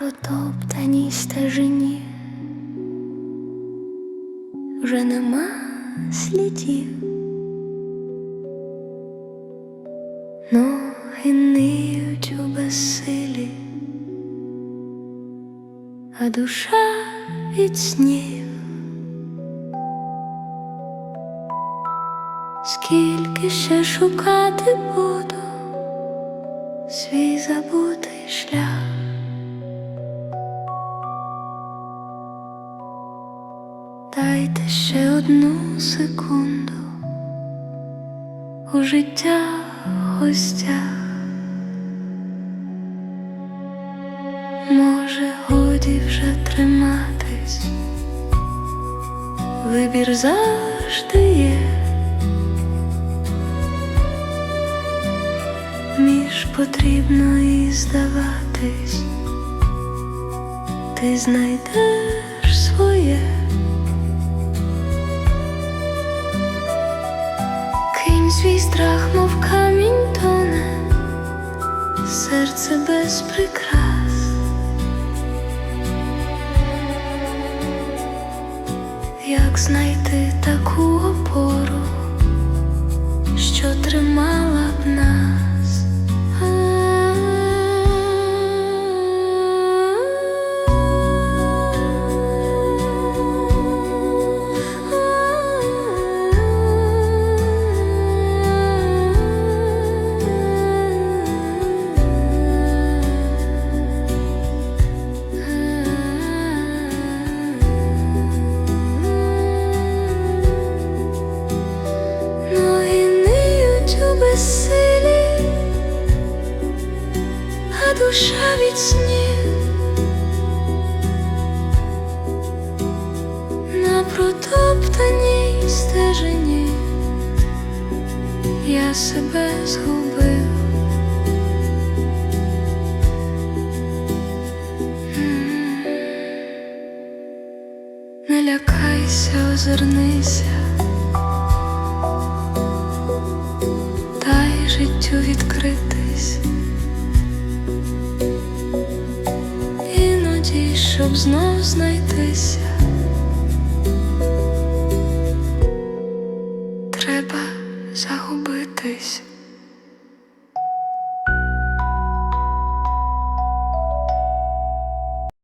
протоптаній стежині. Вже нема слідів, ноги ниють у безсилі, а душа від снів. Скільки ще шукати буду Дайте ще одну секунду у життя гостях. Може, годі вже триматись, вибір завжди є. Між потрібно і здаватись, ти знайдеш своє. Свій страх, мов камінь тоне, серце без прикрас. Як знайти таку опору, безсилі, а душа від снів на протоптаній стежині я себе згубив. Не лякайся, озирнися. життю відкритись, іноді, щоб знов знайтися, треба загубитись.